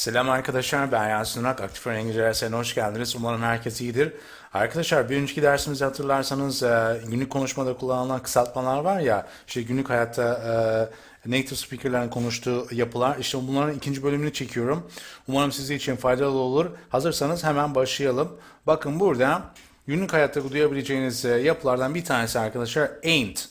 Selam arkadaşlar ben Yasin Urak. Aktif Öğren İngilizce derslerine hoş geldiniz. Umarım herkes iyidir. Arkadaşlar bir önceki dersimizi hatırlarsanız e, günlük konuşmada kullanılan kısaltmalar var ya işte günlük hayatta e, native speakerlerin konuştuğu yapılar işte bunların ikinci bölümünü çekiyorum. Umarım sizin için faydalı olur. Hazırsanız hemen başlayalım. Bakın burada günlük hayatta duyabileceğiniz e, yapılardan bir tanesi arkadaşlar ain't.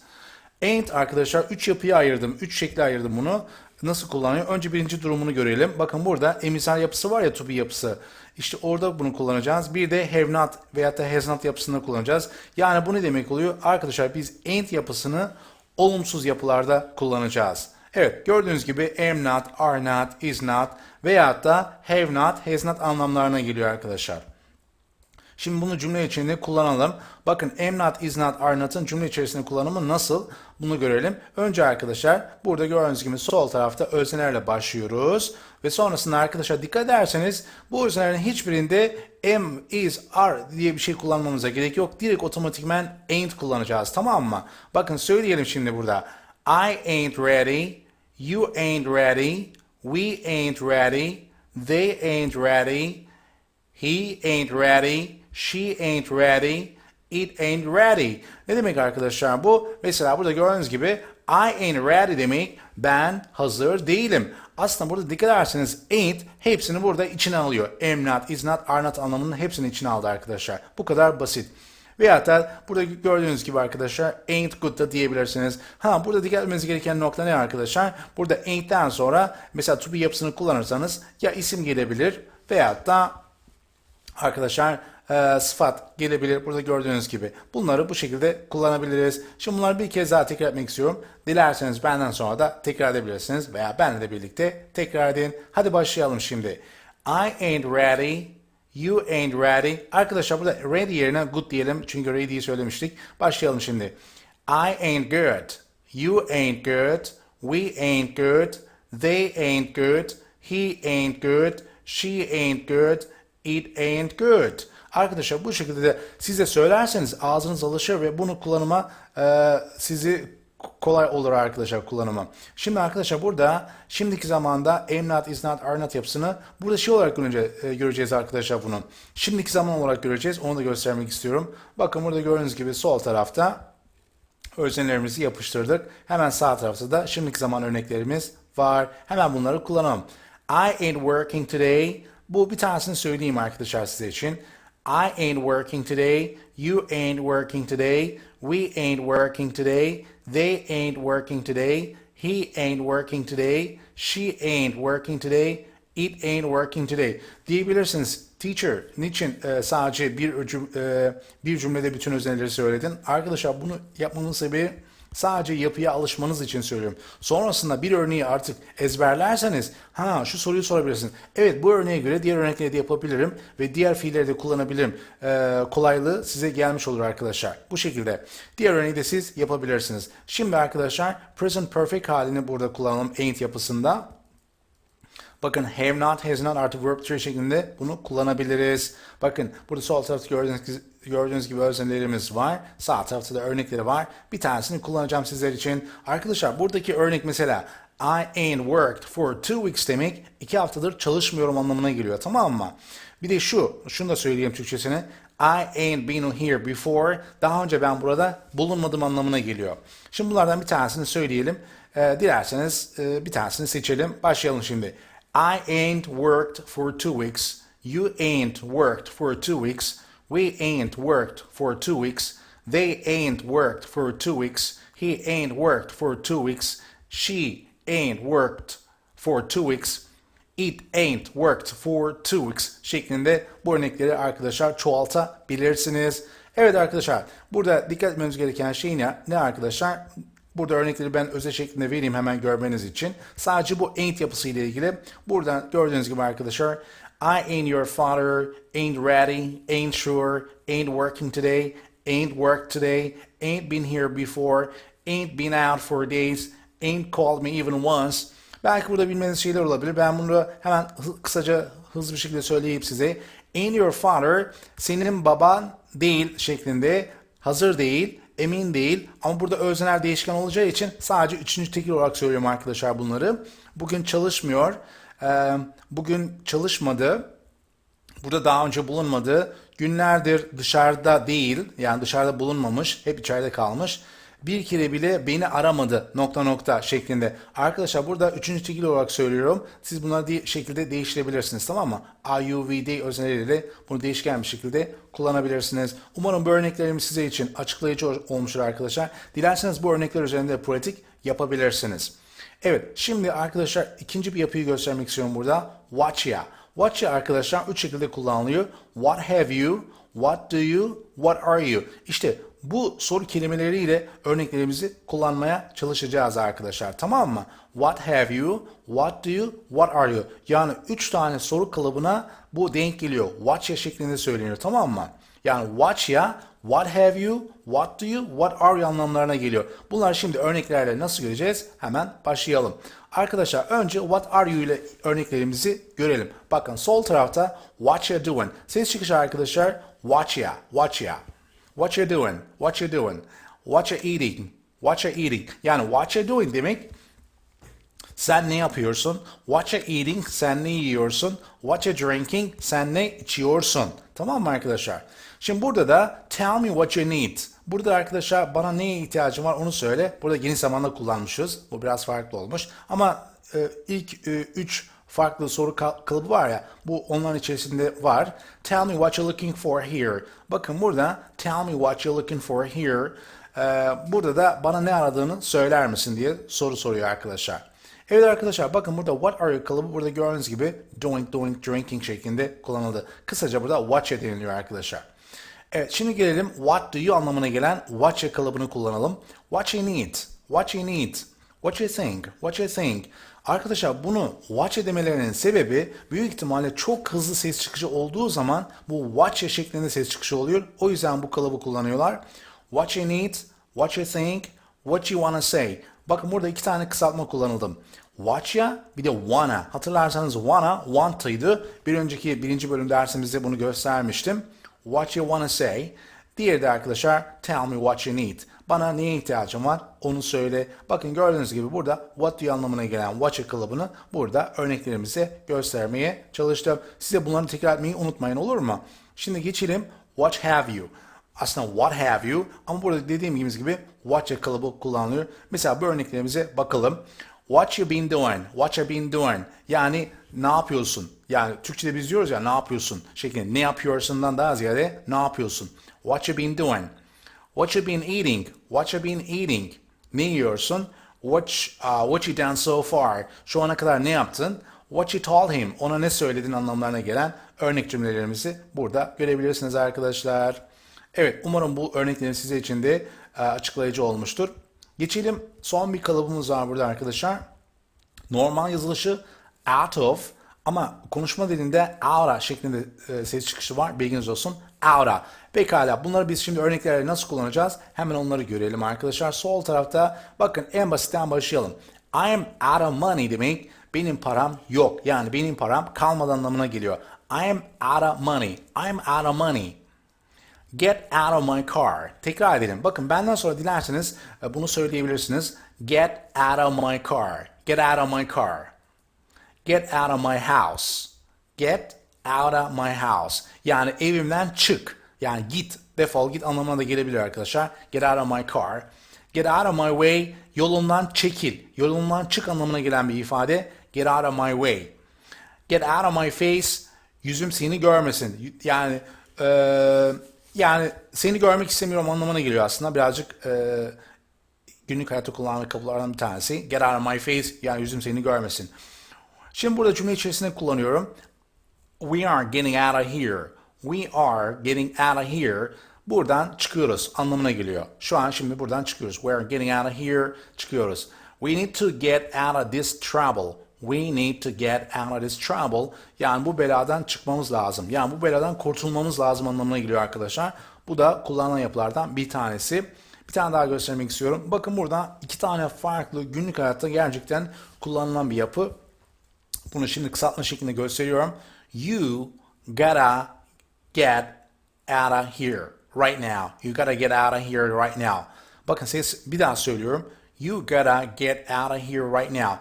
Ain't arkadaşlar 3 yapıya ayırdım. 3 şekli ayırdım bunu. Nasıl kullanıyor? Önce birinci durumunu görelim. Bakın burada emisal yapısı var ya to be yapısı. İşte orada bunu kullanacağız. Bir de have not veyahut da has not yapısında kullanacağız. Yani bu ne demek oluyor? Arkadaşlar biz ain't yapısını olumsuz yapılarda kullanacağız. Evet gördüğünüz gibi am not, are not, is not veyahut da have not, has not anlamlarına geliyor arkadaşlar. Şimdi bunu cümle içinde kullanalım. Bakın am not, is not, are not'ın cümle içerisinde kullanımı nasıl? Bunu görelim. Önce arkadaşlar burada gördüğünüz gibi sol tarafta öznelerle başlıyoruz. Ve sonrasında arkadaşlar dikkat ederseniz bu öznelerin hiçbirinde am, is, are diye bir şey kullanmamıza gerek yok. Direkt otomatikmen ain't kullanacağız tamam mı? Bakın söyleyelim şimdi burada. I ain't ready, you ain't ready, we ain't ready, they ain't ready, He ain't ready. She ain't ready. It ain't ready. Ne demek arkadaşlar bu? Mesela burada gördüğünüz gibi I ain't ready demek ben hazır değilim. Aslında burada dikkat ederseniz ain't hepsini burada içine alıyor. Am not, is not, are not anlamının hepsini içine aldı arkadaşlar. Bu kadar basit. Veyahut da burada gördüğünüz gibi arkadaşlar ain't good da diyebilirsiniz. Ha burada dikkat etmeniz gereken nokta ne arkadaşlar? Burada ain't'ten sonra mesela to be yapısını kullanırsanız ya isim gelebilir veyahut da arkadaşlar e, sıfat gelebilir. Burada gördüğünüz gibi. Bunları bu şekilde kullanabiliriz. Şimdi bunları bir kez daha tekrar etmek istiyorum. Dilerseniz benden sonra da tekrar edebilirsiniz veya benle de birlikte tekrar edin. Hadi başlayalım şimdi. I ain't ready. You ain't ready. Arkadaşlar burada ready yerine good diyelim. Çünkü ready'yi söylemiştik. Başlayalım şimdi. I ain't good. You ain't good. We ain't good. They ain't good. He ain't good. She ain't good. It ain't good. Arkadaşlar bu şekilde de size söylerseniz ağzınız alışır ve bunu kullanıma e, sizi kolay olur arkadaşlar kullanıma. Şimdi arkadaşlar burada şimdiki zamanda am not, is not, are not yapısını burada şey olarak görünce, e, göreceğiz arkadaşlar bunu. Şimdiki zaman olarak göreceğiz. Onu da göstermek istiyorum. Bakın burada gördüğünüz gibi sol tarafta öznellerimizi yapıştırdık. Hemen sağ tarafta da şimdiki zaman örneklerimiz var. Hemen bunları kullanalım. I ain't working today. Bu bir tanesini söyleyeyim arkadaşlar size için. I ain't working today. You ain't working today. We ain't working today. They ain't working today. He ain't working today. She ain't working today. It ain't working today. Diyebilirsiniz. Teacher, niçin e, sadece bir cüm- e, bir cümlede bütün özneleri söyledin? Arkadaşlar bunu yapmamın sebebi sadece yapıya alışmanız için söylüyorum. Sonrasında bir örneği artık ezberlerseniz ha şu soruyu sorabilirsiniz. Evet bu örneğe göre diğer örnekleri de yapabilirim ve diğer fiilleri de kullanabilirim. Ee, kolaylığı size gelmiş olur arkadaşlar. Bu şekilde. Diğer örneği de siz yapabilirsiniz. Şimdi arkadaşlar present perfect halini burada kullanalım ain't yapısında. Bakın have not, has not artı verb 3 şeklinde bunu kullanabiliriz. Bakın burada sol tarafta gördüğünüz, gördüğünüz gibi öznelerimiz var. Sağ tarafta da örnekleri var. Bir tanesini kullanacağım sizler için. Arkadaşlar buradaki örnek mesela I ain't worked for two weeks demek iki haftadır çalışmıyorum anlamına geliyor tamam mı? Bir de şu, şunu da söyleyeyim Türkçesini. I ain't been here before. Daha önce ben burada bulunmadım anlamına geliyor. Şimdi bunlardan bir tanesini söyleyelim. Ee, dilerseniz e, bir tanesini seçelim. Başlayalım şimdi. I ain't worked for two weeks. You ain't worked for two weeks. We ain't worked for two weeks. They ain't worked for two weeks. He ain't worked for two weeks. She ain't worked for two weeks. It ain't worked for two weeks şeklinde bu örnekleri arkadaşlar çoğaltabilirsiniz. Evet arkadaşlar burada dikkat etmemiz gereken şey ne, ne arkadaşlar? Burada örnekleri ben özel şeklinde vereyim hemen görmeniz için. Sadece bu ain't yapısı ile ilgili. Buradan gördüğünüz gibi arkadaşlar I ain't your father, ain't ready, ain't sure, ain't working today, ain't worked today, ain't been here before, ain't been out for days, ain't called me even once. Belki burada bilmeniz şeyler olabilir. Ben bunu hemen kısaca hızlı bir şekilde söyleyeyim size. Ain't your father senin baban değil şeklinde hazır değil, emin değil ama burada özneler değişken olacağı için sadece üçüncü tekil olarak söylüyorum arkadaşlar bunları. Bugün çalışmıyor. Ee, bugün çalışmadı. Burada daha önce bulunmadı. Günlerdir dışarıda değil, yani dışarıda bulunmamış, hep içeride kalmış. Bir kere bile beni aramadı nokta nokta şeklinde. Arkadaşlar burada üçüncü tekil olarak söylüyorum. Siz bunları di- şekilde değiştirebilirsiniz tamam mı? IUVD özelliğiyle bunu değişken bir şekilde kullanabilirsiniz. Umarım bu örneklerimiz size için açıklayıcı ol- olmuştur arkadaşlar. Dilerseniz bu örnekler üzerinde pratik yapabilirsiniz. Evet, şimdi arkadaşlar ikinci bir yapıyı göstermek istiyorum burada. Watchya. Watchya arkadaşlar üç şekilde kullanılıyor. What have you? What do you? What are you? İşte bu soru kelimeleriyle örneklerimizi kullanmaya çalışacağız arkadaşlar. Tamam mı? What have you? What do you? What are you? Yani üç tane soru kalıbına bu denk geliyor. Watchya şeklinde söyleniyor. Tamam mı? Yani watch ya, what have you, what do you, what are you anlamlarına geliyor. Bunlar şimdi örneklerle nasıl göreceğiz? Hemen başlayalım. Arkadaşlar önce what are you ile örneklerimizi görelim. Bakın sol tarafta what you doing. Ses çıkışı arkadaşlar watch ya, watch ya. What you doing, what you doing, what you eating, what you eating. Yani what you doing demek sen ne yapıyorsun? What you eating? Sen ne yiyorsun? What you drinking? Sen ne içiyorsun? Tamam mı arkadaşlar? Şimdi burada da tell me what you need. Burada arkadaşlar bana neye ihtiyacım var onu söyle. Burada geniş zamanda kullanmışız. Bu biraz farklı olmuş. Ama e, ilk e, üç farklı soru kal- kalıbı var ya bu onların içerisinde var. Tell me what you're looking for here. Bakın burada tell me what you're looking for here. Ee, burada da bana ne aradığını söyler misin diye soru soruyor arkadaşlar. Evet arkadaşlar bakın burada what are you kalıbı burada gördüğünüz gibi doing, doing, drinking şeklinde kullanıldı. Kısaca burada watch'a deniliyor arkadaşlar. Evet şimdi gelelim what do you anlamına gelen watch'a kalıbını kullanalım. What you need, what you need, what you think, what you think. Arkadaşlar bunu watch demelerinin sebebi büyük ihtimalle çok hızlı ses çıkışı olduğu zaman bu watch şeklinde ses çıkışı oluyor. O yüzden bu kalıbı kullanıyorlar. What you need, what you think, what you wanna say. Bakın burada iki tane kısaltma kullanıldı. Watch ya bir de wanna. Hatırlarsanız wanna, want'ıydı. Bir önceki birinci bölüm dersimizde bunu göstermiştim. What you wanna say. Diğeri de arkadaşlar tell me what you need. Bana neye ihtiyacım var onu söyle. Bakın gördüğünüz gibi burada what do anlamına gelen watch kalıbını burada örneklerimize göstermeye çalıştım. Size bunları tekrar etmeyi unutmayın olur mu? Şimdi geçelim what have you. Aslında what have you ama burada dediğim gibi what kalıbı kullanılıyor. Mesela bu örneklerimize bakalım. What you been doing? What you been doing? Yani ne yapıyorsun? Yani Türkçe'de biz diyoruz ya ne yapıyorsun şeklinde. Ne yapıyorsundan daha ziyade ne yapıyorsun? What you been doing? What you been eating? What you been eating? Ne yiyorsun? What, uh, what you done so far? Şu ana kadar ne yaptın? What you told him? Ona ne söyledin anlamlarına gelen örnek cümlelerimizi burada görebilirsiniz arkadaşlar. Evet umarım bu örneklerin size için de e, açıklayıcı olmuştur. Geçelim son bir kalıbımız var burada arkadaşlar. Normal yazılışı out of ama konuşma dilinde aura şeklinde e, ses çıkışı var. Bilginiz olsun. Aura. Pekala bunları biz şimdi örneklerle nasıl kullanacağız? Hemen onları görelim arkadaşlar. Sol tarafta bakın en basitten başlayalım. I am out of money demek benim param yok. Yani benim param kalmadan anlamına geliyor. I am out of money. I am out of money. Get out of my car. Tekrar edelim. Bakın benden sonra dilerseniz e, bunu söyleyebilirsiniz. Get out of my car. Get out of my car. Get out of my house. Get out of my house. Yani evimden çık. Yani git, defol git anlamına da gelebilir arkadaşlar. Get out of my car. Get out of my way. Yolundan çekil. Yolundan çık anlamına gelen bir ifade. Get out of my way. Get out of my face. Yüzüm seni görmesin. Yani eee yani seni görmek istemiyorum anlamına geliyor aslında. Birazcık e, günlük hayatta kullanılan kapılardan bir tanesi. Get out of my face yani yüzüm seni görmesin. Şimdi burada cümle içerisinde kullanıyorum. We are getting out of here. We are getting out of here. Buradan çıkıyoruz anlamına geliyor. Şu an şimdi buradan çıkıyoruz. We are getting out of here. Çıkıyoruz. We need to get out of this trouble. We need to get out of this trouble. Yani bu beladan çıkmamız lazım. Yani bu beladan kurtulmamız lazım anlamına geliyor arkadaşlar. Bu da kullanılan yapılardan bir tanesi. Bir tane daha göstermek istiyorum. Bakın burada iki tane farklı günlük hayatta gerçekten kullanılan bir yapı. Bunu şimdi kısaltma şeklinde gösteriyorum. You gotta get out of here right now. You gotta get out of here right now. Bakın ses bir daha söylüyorum. You gotta get out of here right now.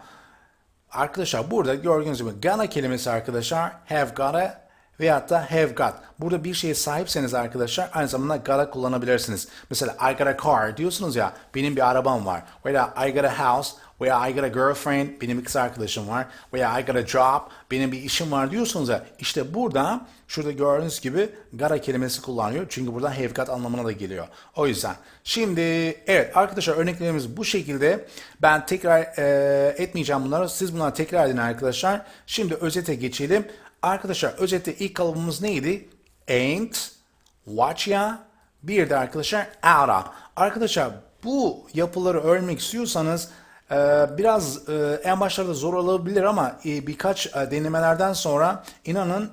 Arkadaşlar burada gördüğünüz gibi gonna kelimesi arkadaşlar have gotta veyahut da have got. Burada bir şeye sahipseniz arkadaşlar aynı zamanda gotta kullanabilirsiniz. Mesela I got a car diyorsunuz ya benim bir arabam var. Veya I got a house veya I got a girlfriend benim bir kız arkadaşım var. Veya I got a job benim bir işim var diyorsunuz ya. İşte burada şurada gördüğünüz gibi gotta kelimesi kullanıyor. Çünkü buradan have got anlamına da geliyor. O yüzden. Şimdi evet arkadaşlar örneklerimiz bu şekilde. Ben tekrar e, etmeyeceğim bunları. Siz bunları tekrar edin arkadaşlar. Şimdi özete geçelim. Arkadaşlar özette ilk kalıbımız neydi? Ain't, watch ya, bir de arkadaşlar of. Arkadaşlar bu yapıları öğrenmek istiyorsanız e, biraz e, en başlarda zor olabilir ama e, birkaç denemelerden sonra inanın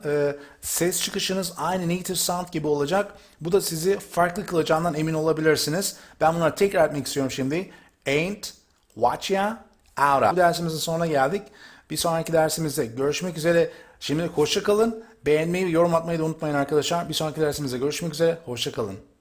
ses çıkışınız aynı native sound gibi olacak. Bu da sizi farklı kılacağından emin olabilirsiniz. Ben bunları tekrar etmek istiyorum şimdi. Ain't, watch ya, out. Bu dersimizin sonuna geldik. Bir sonraki dersimizde görüşmek üzere. Şimdi hoşça kalın. Beğenmeyi yorum atmayı da unutmayın arkadaşlar. Bir sonraki dersimizde görüşmek üzere. Hoşça kalın.